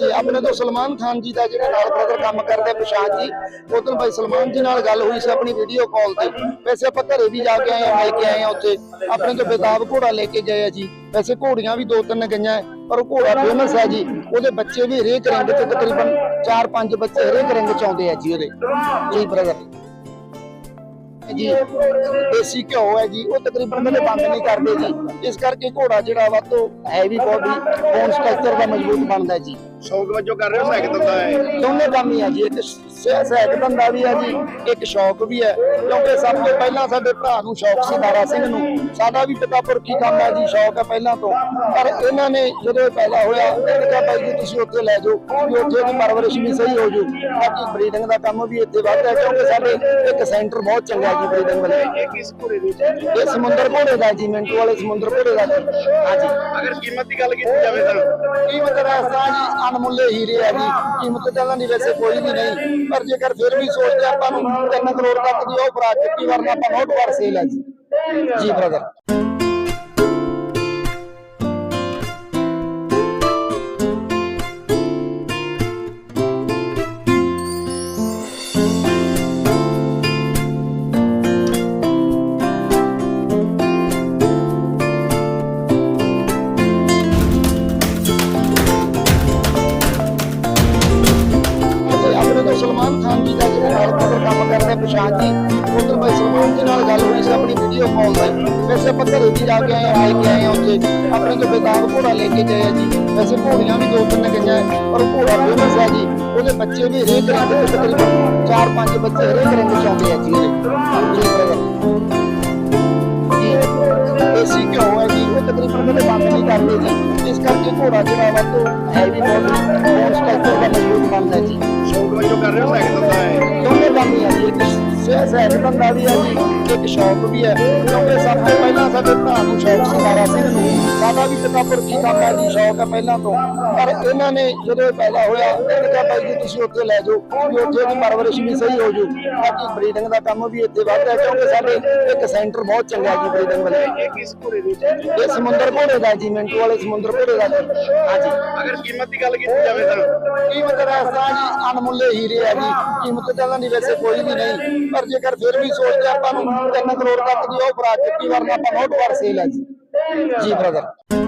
ਹਾਂਜੀ ਆਪਣੇ ਤੋਂ ਸਲਮਾਨ ਖਾਨ ਜੀ ਦਾ ਜਿਹੜੇ ਨਾਲ ਬ੍ਰਦਰ ਕੰਮ ਕਰਦੇ ਆ ਜੀ, ਉਦੋਂ ਭਾਈ ਸਲਮਾਨ ਜੀ ਨਾਲ ਗੱਲ ਹੋਈ ਸੀ ਆਪਣੀ ਵੀਡੀਓ ਕਾਲ ਤੇ। ਵੈਸੇ ਆਪਾਂ ਘਰੇ ਵੀ ਜਾ ਕੇ ਆਏ ਆ ਮਿਲ ਕੇ ਆਏ ਆ ਉੱਥੇ। ਆਪਣੇ ਤੋਂ ਬੇਦਾਬ ਘੋੜਾ ਲੈ ਕੇ ਗਏ ਆ ਜੀ। ਵੈਸੇ ਘੋੜੀਆਂ ਵੀ ਦੋ ਤਿੰਨ ਗਈਆਂ, ਪਰ ਉਹ ਘੋੜਾ ਫੇਮਸ ਹੈ ਜੀ। ਉਹਦੇ ਬੱਚੇ ਵੀ ਹਰੇਕ ਰੰਗ ਚ ਤਕਰੀਬਨ 4-5 ਬੱਚੇ ਹਰੇਕ ਰੰਗ ਚ ਆਉਂਦੇ ਆ ਜੀ ਉਹਦੇ। ਜੀ ਬ੍ਰਦਰ ਜੀ, ਦੇਸੀ ਘਿਓ ਹੈ ਜੀ, ਉਹ ਤਕਰੀਬਨ ਕਦੇ ਬੰਦ ਨਹੀਂ ਕਰਦੇ ਜੀ। ਇਸ ਕਰਕੇ ਘੋੜਾ ਜਿਹੜਾ ਵਾ ਤੋਂ ਹੈਵੀ ਬਾਡੀ ਬੋਨ ਸਟਰਕਚਰ ਦਾ ਮਜ਼ਬੂਤ ਬਣਦਾ ਜੀ। ਸ਼ੌਕ ਵਜੋਂ ਕਰ ਰਹੇ ਹੋ ਸਾਈਕਲ ਦਿੰਦਾ ਹੈ ਦੋਨੇ ਕੰਮ ਹੀ ਆ ਜੀ ਇੱਕ ਸ- ਸਹਿਤ ਧੰਦਾ ਵੀ ਆ ਜੀ ਇੱਕ ਸ਼ੌਕ ਵੀ ਹੈ। ਕਿਉਂਕਿ ਸਭ ਤੋਂ ਪਹਿਲਾਂ ਸਾਡੇ ਭਰਾ ਨੂੰ ਸ਼ੌਕ ਸੀ ਦਾਰਾ ਸਿੰਘ ਨੂੰ। ਸਾਡਾ ਵੀ ਪਿਤਾ ਪੁਰਖੀ ਕੰਮ ਹੈ ਜੀ ਸ਼ੌਕ ਹੈ ਪਹਿਲਾਂ ਤੋਂ। ਪਰ ਇਹਨਾਂ ਨੇ ਜਦੋਂ ਪੈਦਾ ਹੋਇਆ ਇਹਨੇ ਕਿਹਾ ਭਾਈ ਜੀ ਤੁਸੀਂ ਉੱਥੇ ਲੈ ਜਾਓ ਵੀ ਉੱਥੇ ਦੀ ਪਰਵਰਿਸ਼ ਵੀ ਸਹੀ ਹੋ ਜੂ। ਬਾਕੀ ਬਰੀਡਿੰਗ ਦਾ ਕੰਮ ਵੀ ਇੱਥੇ ਵੱਧਦਾ ਕਿਉਂਕਿ ਸਾਡੇ ਇੱਕ ਸੈਂਟਰ ਬਹੁਤ ਚੰਗਾ ਜੀ ਬਰੀਡਿੰਗ ਵਾਲੇ। ਇਹ ਕਿਸ ਘੋੜੇ ਦੀ ਇਹ ਸਮੁੰਦਰ ਘੋੜੇ ਦਾ ਜੀ ਮਿੰਟੂ ਵਾਲੇ ਸਮੁੰਦਰ ਘੋੜੇ ਦਾ ਜੀ। ਹਾਂਜੀ। ਅਗਰ ਕੀਮਤ ਦੀ ਗੱਲ ਕੀਤੀ ਜਾਵੇ ਤਾਂ? ਕੀਮਤ ਰਸਤਾ ਜੀ ਅਨਮੁੱਲੇ ਹੀਰੇ ਆ ਜੀ। ਕੀਮਤ ਤਾਂ ਨਹੀਂ ਵੈਸੇ ਕੋਈ ਵੀ ਨਹੀਂ। ਪਰ ਜੇਕਰ ਫਿਰ ਵੀ ਸੋਚਦੇ ਆਪਾਂ ਨੂੰ 3 ਕਰੋੜ ਤੱਕ ਦੀ ਉਹ ਬਰਾ ਚੁੱਕੀ ਵਰਨਾ ਆਪਾਂ ਨੋਟ ਪਰ ਸੇਲ ਹੈ ਜੀ। ਜੀ ਬ੍ਰਦਰ ਜੀ ਦਾ ਜਿਹੜੇ ਨਾਲ ਬ੍ਰਦਰ ਕੰਮ ਕਰਦੇ ਆ ਪ੍ਰਸ਼ਾਂਤ ਜੀ, ਉਧਰ ਭਾਈ ਸਲਮਾਨ ਜੀ ਨਾਲ ਗੱਲ ਹੋਈ ਸੀ, ਆਪਣੀ ਵੀਡੀਓ ਕਾਲ ਤੇ। ਵੈਸੇ ਆਪਾਂ ਘਰੇ ਵੀ ਜਾ ਕੇ ਆਏ, ਆ ਕੇ ਆਏ ਉੱਥੇ। ਆਪਣੇ ਤੋਂ ਬੇਦਾਬ ਘੋੜਾ ਲੈ ਕੇ ਗਏ ਆ ਜੀ। ਵੈਸੇ ਘੋੜੀਆਂ ਵੀ ਦੋ ਤਿੰਨ ਗਈਆਂ, ਪਰ ਘੋੜਾ ਫੇਮਸ ਹੈ ਜੀ। ਉਹਦੇ ਬੱਚੇ ਵੀ ਹਰੇਕ ਰੰਗ ਦੇ ਤਕਰੀਬਨ 4-5 ਬੱਚੇ ਹਰੇਕ ਰੰਗ ਚ ਆਉਂਦੇ ਆ ਜੀ ਉਹਦੇ। ਦੇਸੀ ਘਿਓ ਹੈ ਜੀ, ਉਹ ਤਕਰੀਬਨ ਕਦੇ ਬੰਦ ਨਹੀਂ ਕਰਦੇ ਜੀ। ਇਸ ਕਰਕੇ ਘੋੜਾ ਜਿਹੜਾ ਵਾ ਤੋਂ ਹੈਵੀ ਬਾਡੀ ਬੋਨ ਸਟਰਕਚਰ ਦਾ ਮਜ਼ਬੂਤ ਬਣਦਾ ਜੀ। ਵਜੋਂ ਕਰ ਰਹੇ ਹੋ ਸਾਈਕਲ ਦਿੰਦਾ ਹੈ। ਦੋਨੇ ਕੰਮ ਹੀ ਆ ਜੀ। ਇੱਕ ਸ- ਸਹਿਤ ਧੰਦਾ ਵੀ ਆ ਜੀ। ਇੱਕ ਸ਼ੌਕ ਵੀ ਹੈ। ਕਿਉਂਕਿ ਸਭ ਤੋਂ ਪਹਿਲਾਂ ਸਾਡੇ ਭਰਾ ਨੂੰ ਸ਼ੌਕ ਸੀ ਦਾਰਾ ਸਿੰਘ ਨੂੰ ਸਾਡਾ ਵੀ ਪਿਤਾ ਪੁਰਖੀ ਕੰਮ ਹੈ ਜੀ ਸ਼ੌਕ ਹੈ ਪਹਿਲਾਂ ਤੋਂ। ਪਰ ਇਹਨਾਂ ਨੇ ਜਦੋਂ ਪੈਦਾ ਹੋਇਆ ਇਹਨੇ ਕਿਹਾ ਭਾਈ ਜੀ ਤੁਸੀਂ ਉੱਥੇ ਲੈ ਜਾਓ। ਵੀ ਉੱਥੇ ਦੀ ਪਰਵਰਿਸ਼ ਵੀ ਸਹੀ ਹੋ ਜੂ। ਬਾਕੀ ਬਰੀਡਿੰਗ ਦਾ ਕੰਮ ਵੀ ਇੱਥੇ ਵੱਧਦਾ ਕਿਉਂਕਿ ਸਾਡੇ ਇੱਕ ਸੈਂਟਰ ਬਹੁਤ ਚੰਗਾ ਜੀ ਬਰੀਡਿੰਗ ਵਾਲੇ। ਇਹ ਕਿਸ ਘੋੜੇ ਦੀ ਇਹ ਸਮੁੰਦਰ ਘੋੜੇ ਦਾ ਜੀ ਮਿੰਟੂ ਵਾਲੇ ਸਮੁੰਦਰ ਘੋੜੇ ਦਾ ਜੀ। ਹਾਂਜੀ। ਅਗਰ ਕੀਮਤ ਦੀ ਗੱਲ ਕੀਤੀ ਜਾਵੇ ਤਾਂ। ਕੀਮਤ ਰਸਤਾ ਜੀ ਅਣਮੁੱਲੇ ਹੀਰੇ ਆ ਜੀ। ਕੀਮਤ ਤਾਂ ਨਹੀਂ ਵੈਸੇ ਕੋਈ ਵੀ ਨਹੀਂ। ਪਰ ਜੇਕਰ ਫਿਰ ਵੀ ਸੋਚਦੇ ਆਪਾਂ ਨੂੰ 3 ਕਰੋੜ ਤੱਕ ਦੀ ਉਹ ਬਰਾ ਚੁੱਕੀ ਵਰਨਾ ਆਪਾਂ ਨੋਟ ਪਰ ਸੇਲ ਹੈ ਜੀ। ਜੀ ਬ੍ਰਦਰ